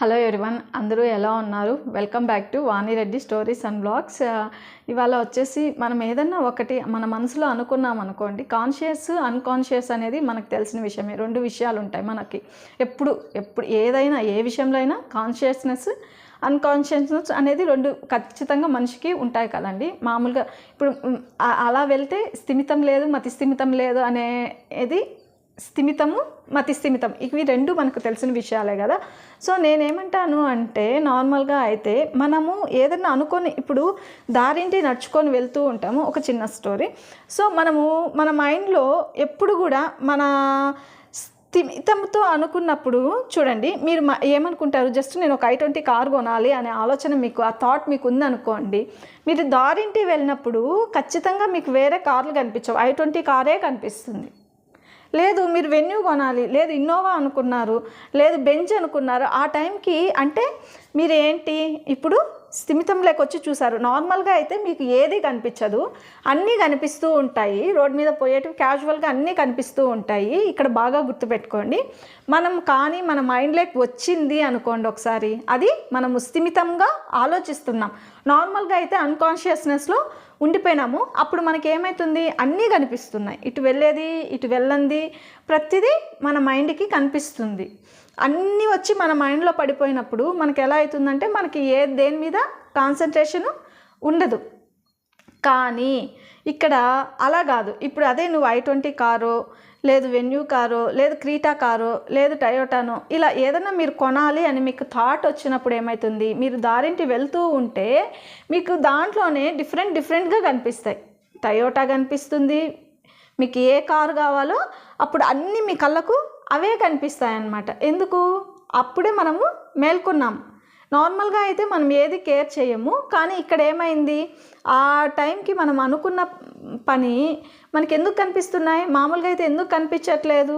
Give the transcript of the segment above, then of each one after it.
Hello everyone అందరూ ఎలా ఉన్నారు? Welcome back to Vani Reddy stories and blogs. ఇవాళ వచ్చేసి మనం ఏదన్నా ఒకటి మన మనసులో అనుకున్నాం అనుకోండి కాన్షియస్ అన్కాన్షియస్ అనేది మనకు తెలిసిన విషయమే. రెండు విషయాలు ఉంటాయి మనకి. ఎప్పుడు ఎప్పుడు ఏదైనా ఏ విషయంలో అయినా కాన్షియస్నెస్ అన్కాన్షియస్నెస్ అనేది రెండు ఖచ్చితంగా మనిషికి ఉంటాయి కదండి. మామూలుగా ఇప్పుడు అలా వెళ్తే స్థిమితం లేదు మతి స్థిమితం లేదు అనేది స్థిమితము మతి స్థిమితం. ఇవి రెండు మనకు తెలిసిన విషయాలే కదా. సో నేనేమంటాను అంటే నార్మల్గా అయితే మనము ఏదన్నా అనుకొని ఇప్పుడు దారింటి నడుచుకొని వెళ్తూ ఉంటాము ఒక చిన్న స్టోరీ. సో మనము మన మైండ్లో ఎప్పుడు కూడా మన స్థిమితంతో అనుకున్నప్పుడు చూడండి మీరు ఏమనుకుంటారు జస్ట్ నేను ఒక ఐ ట్వంటీ కార్ కొనాలి అనే ఆలోచన మీకు ఆ థాట్ మీకు ఉందనుకోండి మీరు దారింటి వెళ్ళినప్పుడు ఖచ్చితంగా మీకు వేరే కార్లు కనిపించవు. ఐ ట్వంటీ కారే కనిపిస్తుంది. లేదు మీరు వెన్యూ కొనాలి. లేదు ఇన్నోవా అనుకున్నారు. లేదు బెంచ్ అనుకున్నారు. ఆ టైంకి అంటే మీరు ఏంటి ఇప్పుడు స్థిమితం లేకొచ్చి చూసారు నార్మల్గా అయితే మీకు ఏది కనిపించదు. అన్నీ కనిపిస్తూ ఉంటాయి. రోడ్ మీద పోయేటివి క్యాజువల్గా అన్నీ కనిపిస్తూ ఉంటాయి. ఇక్కడ బాగా గుర్తుపెట్టుకోండి. మనం కానీ మన మైండ్లోకి వచ్చింది అనుకోండి ఒకసారి. అది మనము స్థిమితంగా ఆలోచిస్తున్నాం. నార్మల్గా అయితే అన్కాన్షియస్నెస్లో ఉండిపోయినాము. అప్పుడు మనకి ఏమవుతుంది అన్నీ కనిపిస్తున్నాయి. ఇటు వెళ్ళేది ఇటు వెళ్ళంది. ప్రతిదీ మన మైండ్కి కనిపిస్తుంది. అన్నీ వచ్చి మన మైండ్లో పడిపోయినప్పుడు మనకి ఎలా అవుతుందంటే మనకి ఏ దేని మీద కాన్సన్ట్రేషను ఉండదు. కానీ ఇక్కడ అలా కాదు. ఇప్పుడు అదే నువ్వు ఐ ట్వంటీ కారో లేదు వెన్యూ కారో లేదు క్రీటా కారో లేదు టయోటానో ఇలా ఏదైనా మీరు కొనాలి అని మీకు థాట్ వచ్చినప్పుడు ఏమవుతుంది మీరు దారింటి వెళ్తూ ఉంటే మీకు దాంట్లోనే డిఫరెంట్ డిఫరెంట్గా కనిపిస్తాయి. టయోటా కనిపిస్తుంది. మీకు ఏ కారు కావాలో అప్పుడు అన్నీ మీ కళ్ళకు అవే కనిపిస్తాయి అన్నమాట ఎందుకు? అప్పుడే మనము మేల్కొన్నాం. నార్మల్గా అయితే మనం ఏది కేర్ చేయము కానీ ఇక్కడ ఏమైంది? ఆ టైంకి మనం అనుకున్న పని మనకి ఎందుకు కనిపిస్తున్నాయి? మామూలుగా అయితే ఎందుకు కనిపించట్లేదు?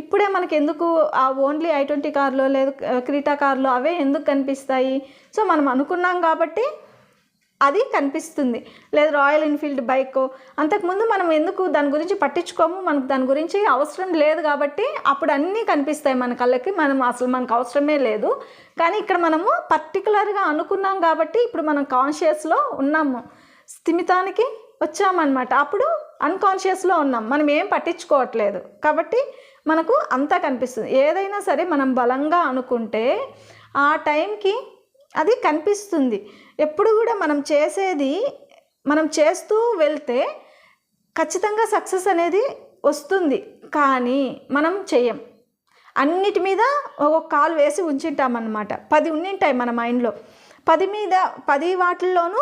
ఇప్పుడే మనకి ఎందుకు ఆ ఓన్లీ ఐ ట్వంటీ కార్లో లేదు క్రీటా కార్లో అవే ఎందుకు కనిపిస్తాయి? సో మనం అనుకున్నాం కాబట్టి అది కనిపిస్తుంది. లేదు రాయల్ ఎన్ఫీల్డ్ బైక్. అంతకుముందు మనం ఎందుకు దాని గురించి పట్టించుకోము? మనకు దాని గురించి అవసరం లేదు కాబట్టి అప్పుడు అన్నీ కనిపిస్తాయి మన కళ్ళకి. మనం అసలు మనకు అవసరమే లేదు. కానీ ఇక్కడ మనము పర్టికులర్గా అనుకున్నాం కాబట్టి ఇప్పుడు మనం కాన్షియస్లో ఉన్నాము. స్థిమితానికి వచ్చామన్నమాట. అప్పుడు అన్కాన్షియస్లో ఉన్నాం. మనం ఏం పట్టించుకోవట్లేదు. కాబట్టి మనకు అంతా కనిపిస్తుంది. ఏదైనా సరే మనం బలంగా అనుకుంటే ఆ టైంకి అది కనిపిస్తుంది. ఎప్పుడు కూడా మనం చేసేది మనం చేస్తూ వెళ్తే ఖచ్చితంగా సక్సెస్ అనేది వస్తుంది. కానీ మనం చెయ్యం. అన్నిటి మీద ఒక కాలు వేసి ఉంచింటామన్నమాట. పది ఉండింటాయి మన మైండ్లో. పది మీద పది వాటిల్లోనూ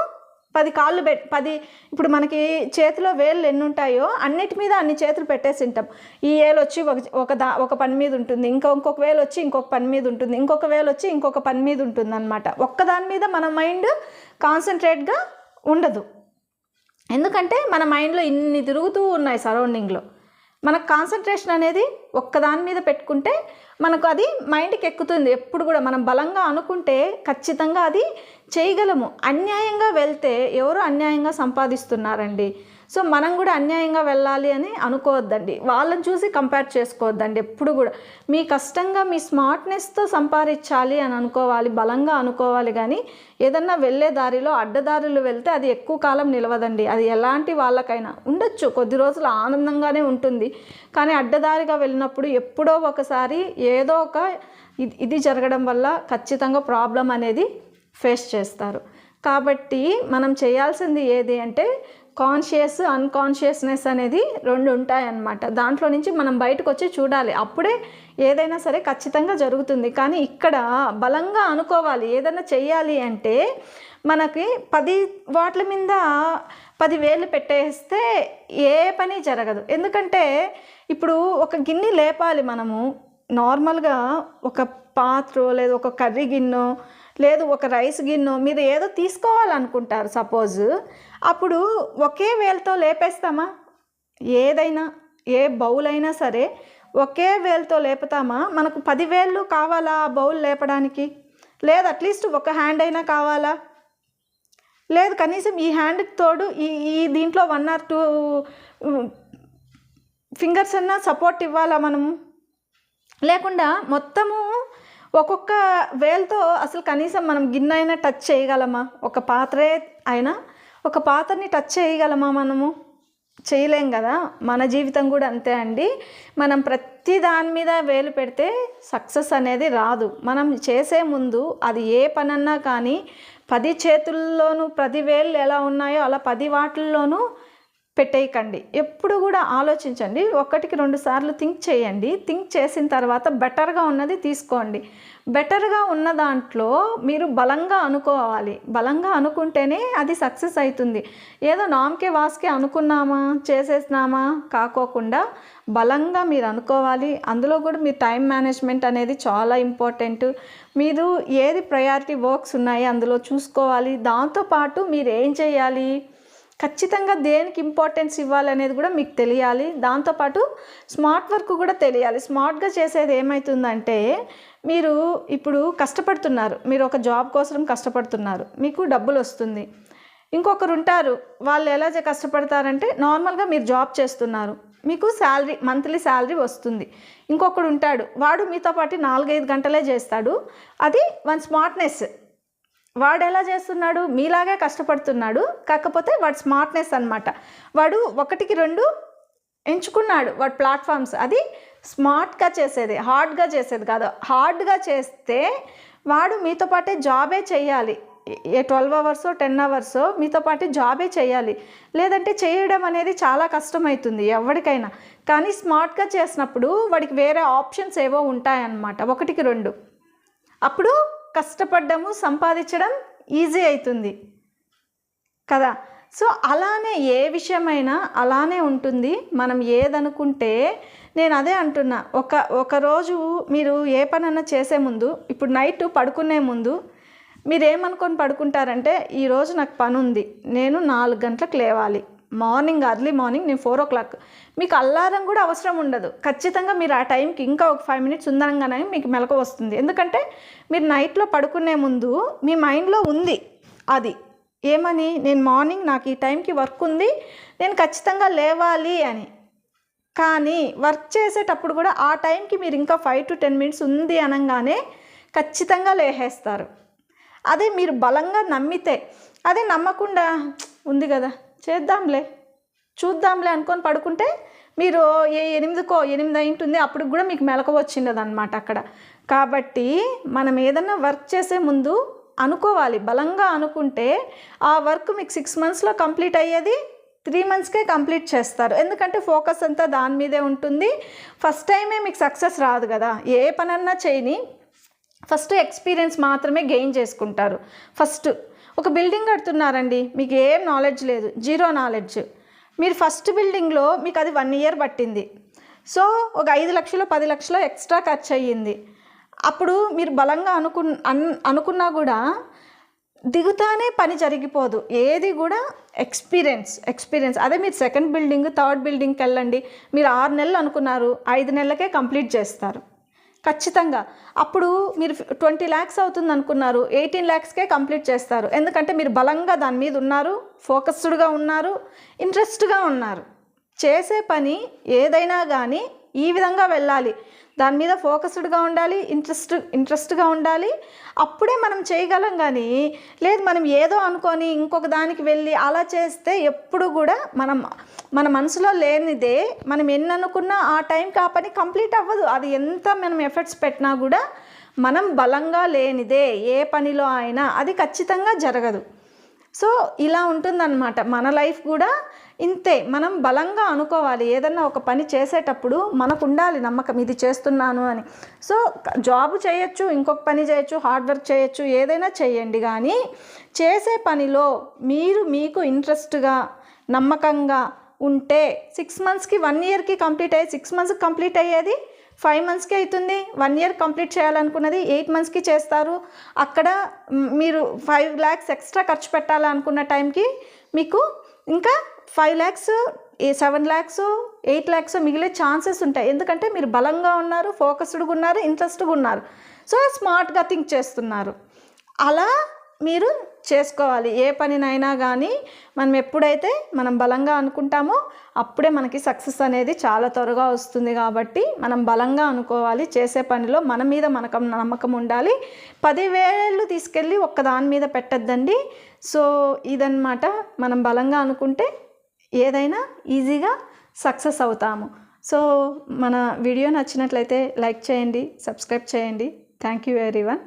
పది కాళ్ళు పెట్ పది ఇప్పుడు మనకి చేతిలో వేళ్ళు ఎన్ని ఉంటాయో అన్నిటి మీద అన్ని చేతులు పెట్టేసి ఉంటాం ఈ వేలు వచ్చి ఒక ఒక దా ఒక పని మీద ఉంటుంది. ఇంకా ఇంకొక వేలు వచ్చి ఇంకొక పని మీద ఉంటుంది. ఇంకొక వేలు వచ్చి ఇంకొక పని మీద ఉంటుంది అనమాట ఒక్కదాని మీద మన మైండ్ కాన్సన్ట్రేట్గా ఉండదు. ఎందుకంటే మన మైండ్లో ఇన్ని తిరుగుతూ ఉన్నాయి సరౌండింగ్లో. మనకు కాన్సన్ట్రేషన్ అనేది ఒక్కదాని మీద పెట్టుకుంటే మనకు అది మైండ్కి ఎక్కుతుంది. ఎప్పుడు కూడా మనం బలంగా అనుకుంటే ఖచ్చితంగా అది చేయగలము. అన్యాయంగా వెళ్తే ఎవరు అన్యాయంగా సంపాదిస్తున్నారండి? సో మనం కూడా అన్యాయంగా వెళ్ళాలి అని అనుకోవద్దండి. వాళ్ళని చూసి కంపేర్ చేసుకోవద్దండి ఎప్పుడు కూడా. మీ కష్టంగా మీ స్మార్ట్నెస్తో సంపాదించాలి అని అనుకోవాలి బలంగా అనుకోవాలి కానీ ఏదన్నా వెళ్ళే దారిలో అడ్డదారులు వెళ్తే అది ఎక్కువ కాలం నిలవదండి. అది ఎలాంటి వాళ్ళకైనా ఉండొచ్చు. కొద్ది రోజులు ఆనందంగానే ఉంటుంది. కానీ అడ్డదారిగా వెళ్ళినప్పుడు ఎప్పుడో ఒకసారి ఏదో ఒక ఇది- ఇది జరగడం వల్ల ఖచ్చితంగా ప్రాబ్లం అనేది ఫేస్ చేస్తారు. కాబట్టి మనం చేయాల్సింది ఏది అంటే కాన్షియస్ అన్కాన్షియస్నెస్ అనేది రెండు ఉంటాయన్నమాట. దాంట్లో నుంచి మనం బయటకు వచ్చి చూడాలి. అప్పుడే ఏదైనా సరే ఖచ్చితంగా జరుగుతుంది. కానీ ఇక్కడ బలంగా అనుకోవాలి. ఏదైనా చెయ్యాలి అంటే మనకి పది వాట్ల మీద పది వేలు పెట్టేస్తే ఏ పని జరగదు. ఎందుకంటే ఇప్పుడు ఒక గిన్నె లేపాలి మనము. నార్మల్గా ఒక పాత్ర లేదా ఒక కర్రీ గిన్నె లేదు ఒక రైస్ గిన్నె మీరు ఏదో తీసుకోవాలనుకుంటారు సపోజ్. అప్పుడు ఒకే వేలతో లేపేస్తామా? ఏదైనా ఏ బౌల్ అయినా సరే ఒకే వేలతో లేపుతామా? మనకు పదివేళ్ళు కావాలా ఆ బౌల్ లేపడానికి? లేదు అట్లీస్ట్ ఒక హ్యాండ్ అయినా కావాలా? లేదు కనీసం ఈ హ్యాండ్కి తోడు ఈ ఈ దీంట్లో వన్ ఆర్ టూ ఫింగర్స్ అన్నా సపోర్ట్ ఇవ్వాలా మనము? లేకుండా మొత్తము ఒక్కొక్క వేలతో అసలు కనీసం మనం గిన్నె అయినా టచ్ చేయగలమా? ఒక పాత్రే అయినా ఒక పాత్రని టచ్ చేయగలమా మనము? చేయలేం కదా? మన జీవితం కూడా అంతే అండి. మనం ప్రతి దాని మీద వేలు పెడితే సక్సెస్ అనేది రాదు. మనం చేసే ముందు అది ఏ పనన్నా కానీ పది చేతుల్లోనూ పది వేళ్ళు ఎలా ఉన్నాయో అలా పది వాటిల్లోనూ పెట్టేయకండి. ఎప్పుడు కూడా ఆలోచించండి. ఒకటికి రెండు సార్లు థింక్ చేయండి. థింక్ చేసిన తర్వాత బెటర్గా ఉన్నది తీసుకోండి. బెటర్గా ఉన్న దాంట్లో మీరు బలంగా అనుకోవాలి. బలంగా అనుకుంటేనే అది సక్సెస్ అవుతుంది. ఏదో నామకే వాస్కే అనుకున్నామా చేసేసినామా కాకోకుండా బలంగా మీరు అనుకోవాలి. అందులో కూడా మీ టైం మేనేజ్మెంట్ అనేది చాలా ఇంపార్టెంట్. మీరు ఏది ప్రయారిటీ వర్క్స్ ఉన్నాయి అందులో చూసుకోవాలి. దాంతోపాటు మీరు ఏం చేయాలి? ఖచ్చితంగా దేనికి ఇంపార్టెన్స్ ఇవ్వాలనేది కూడా మీకు తెలియాలి. దాంతోపాటు స్మార్ట్ వర్క్ కూడా తెలియాలి. స్మార్ట్గా చేసేది ఏమవుతుందంటే మీరు ఇప్పుడు కష్టపడుతున్నారు. మీరు ఒక జాబ్ కోసం కష్టపడుతున్నారు. మీకు డబ్బులు వస్తుంది. ఇంకొకరు ఉంటారు. వాళ్ళు ఎలా కష్టపడతారంటే నార్మల్గా మీరు జాబ్ చేస్తున్నారు. మీకు శాలరీ మంత్లీ శాలరీ వస్తుంది. ఇంకొకడు ఉంటాడు. వాడు మీతో పాటు నాలుగైదు గంటలే చేస్తాడు. అది వన్ స్మార్ట్నెస్ వాడు ఎలా చేస్తున్నాడు? మీలాగే కష్టపడుతున్నాడు. కాకపోతే వాడు స్మార్ట్నెస్ అన్నమాట. వాడు ఒకటికి రెండు ఎంచుకున్నాడు వాడు ప్లాట్ఫామ్స్ అది స్మార్ట్గా చేసేది హార్డ్గా చేసేది కాదు. హార్డ్గా చేస్తే వాడు మీతో పాటే జాబే చేయాలి. ఏ ట్వెల్వ్ అవర్స్ టెన్ అవర్స్ మీతో పాటు జాబే చేయాలి. లేదంటే చేయడం అనేది చాలా కష్టమవుతుంది ఎవరికైనా. కానీ స్మార్ట్గా చేసినప్పుడు వాడికి వేరే ఆప్షన్స్ ఏవో ఉంటాయన్నమాట. ఒకటికి రెండు. అప్పుడు కష్టపడ్డము సంపాదించడం ఈజీ అవుతుంది కదా? సో అలానే ఏ విషయమైనా అలానే ఉంటుంది. మనం ఏదనుకుంటే నేను అదే అంటున్నా. ఒక ఒకరోజు మీరు ఏ పనన్నా చేసే ముందు ఇప్పుడు నైట్ పడుకునే ముందు మీరు ఏమనుకొని పడుకుంటారంటే ఈరోజు నాకు పని ఉంది నేను నాలుగు గంటలకు లేవాలి. మార్నింగ్ అర్లీ మార్నింగ్ నేను ఫోర్ ఓ క్లాక్ మీకు అల్లారం కూడా అవసరం ఉండదు. ఖచ్చితంగా మీరు ఆ టైంకి ఇంకా ఒక ఫైవ్ మినిట్స్ ఉందనగానే మీకు మెలకు వస్తుంది. ఎందుకంటే మీరు నైట్లో పడుకునే ముందు మీ మైండ్లో ఉంది అది. ఏమని? నేను మార్నింగ్ నాకు ఈ టైంకి వర్క్ ఉంది. నేను ఖచ్చితంగా లేవాలి అని. కానీ వర్క్ చేసేటప్పుడు కూడా ఆ టైంకి మీరు ఇంకా ఫైవ్ టు టెన్ మినిట్స్ ఉంది అనగానే ఖచ్చితంగా లేహేస్తారు. అదే మీరు బలంగా నమ్మితే. అదే నమ్మకుండా ఉంది కదా చేద్దాంలే. చూద్దాంలే అనుకొని పడుకుంటే మీరు ఏ ఎనిమిదికో ఎనిమిది అయింటుంది అప్పుడు కూడా మీకు మెలకు వచ్చిండదు అనమాట అక్కడ. కాబట్టి మనం ఏదన్నా వర్క్ చేసే ముందు అనుకోవాలి. బలంగా అనుకుంటే ఆ వర్క్ మీకు సిక్స్ మంత్స్లో కంప్లీట్ అయ్యేది త్రీ మంత్స్కే కంప్లీట్ చేస్తారు. ఎందుకంటే ఫోకస్ అంతా దాని మీదే ఉంటుంది. ఫస్ట్ టైమే మీకు సక్సెస్ రాదు కదా. ఏ పనన్నా చేయని ఫస్ట్ ఎక్స్పీరియన్స్ మాత్రమే గెయిన్ చేసుకుంటారు. ఫస్ట్ ఒక బిల్డింగ్ కడుతున్నారండి. మీకు ఏం నాలెడ్జ్ లేదు. జీరో నాలెడ్జ్ మీరు ఫస్ట్ బిల్డింగ్లో మీకు అది వన్ ఇయర్ పట్టింది. సో ఒక ఐదు లక్షలు పది లక్షలు ఎక్స్ట్రా ఖర్చు అయ్యింది. అప్పుడు మీరు బలంగా అనుకు అన్ అనుకున్నా కూడా దిగుతానే పని జరిగిపోదు. ఏది కూడా ఎక్స్పీరియన్స్ ఎక్స్పీరియన్స్ అదే మీరు సెకండ్ బిల్డింగ్ థర్డ్ బిల్డింగ్కి వెళ్ళండి. మీరు ఆరు నెలలు అనుకున్నారు. ఐదు నెలలకే కంప్లీట్ చేస్తారు. ఖచ్చితంగా. అప్పుడు మీరు ట్వంటీ ల్యాక్స్ అవుతుంది అనుకున్నారు ఎయిటీన్ ల్యాక్స్కే కంప్లీట్ చేస్తారు. ఎందుకంటే మీరు బలంగా దాని మీద ఉన్నారు ఫోకస్డ్గా ఉన్నారు ఇంట్రెస్ట్గా ఉన్నారు. చేసే పని ఏదైనా కానీ ఈ విధంగా వెళ్ళాలి. దాని మీద ఫోకస్డ్గా ఉండాలి ఇంట్రెస్ట్ ఇంట్రెస్ట్గా ఉండాలి. అప్పుడే మనం చేయగలం కానీ లేదు మనం ఏదో అనుకొని ఇంకొక దానికి వెళ్ళి అలా చేస్తే ఎప్పుడు కూడా మనం మన మనసులో లేనిదే మనం ఎన్ని అనుకున్నా ఆ టైంకి ఆ పని కంప్లీట్ అవ్వదు. అది ఎంత మనం ఎఫర్ట్స్ పెట్టినా కూడా మనం బలంగా లేనిదే ఏ పనిలో అయినా అది ఖచ్చితంగా జరగదు. సో ఇలా ఉంటుందన్నమాట. మన లైఫ్ కూడా ఇంతే మనం బలంగా అనుకోవాలి. ఏదన్నా ఒక పని చేసేటప్పుడు మనకు ఉండాలి నమ్మకం ఇది చేస్తున్నాను అని. సో జాబ్ చేయొచ్చు ఇంకొక పని చేయొచ్చు హార్డ్ వర్క్ చేయొచ్చు ఏదైనా చేయండి. కానీ చేసే పనిలో మీరు మీకు ఇంట్రెస్ట్గా నమ్మకంగా ఉంటే సిక్స్ మంత్స్కి వన్ ఇయర్కి కంప్లీట్ అయ్యేది సిక్స్ మంత్స్కి కంప్లీట్ అయ్యేది ఫైవ్ మంత్స్కి అవుతుంది వన్ ఇయర్ కంప్లీట్ చేయాలనుకున్నది ఎయిట్ మంత్స్కి చేస్తారు. అక్కడ మీరు ఫైవ్ ల్యాక్స్ ఎక్స్ట్రా ఖర్చు పెట్టాలనుకున్న టైంకి మీకు ఇంకా five lakhs seven lakhs eight lakhs మిగిలే ఛాన్సెస్ ఉంటాయి. ఎందుకంటే మీరు బలంగా ఉన్నారు ఫోకస్డ్గా ఉన్నారు ఇంట్రెస్ట్గా ఉన్నారు. సో స్మార్ట్గా థింక్ చేస్తున్నారు. అలా మీరు చేసుకోవాలి. ఏ పనినైనా కానీ మనం ఎప్పుడైతే మనం బలంగా అనుకుంటామో అప్పుడే మనకి సక్సెస్ అనేది చాలా త్వరగా వస్తుంది కాబట్టి మనం బలంగా అనుకోవాలి. చేసే పనిలో మన మీద మనకు నమ్మకం ఉండాలి. పదివేలు తీసుకెళ్ళి ఒక్క దాని మీద పెట్టద్దండి. సో ఇదన్నమాట మనం బలంగా అనుకుంటే ఏదైనా ఈజీగా సక్సెస్ అవుతాము. సో మన వీడియో నచ్చినట్లయితే లైక్ చేయండి సబ్స్క్రైబ్ చేయండి. Thank you very one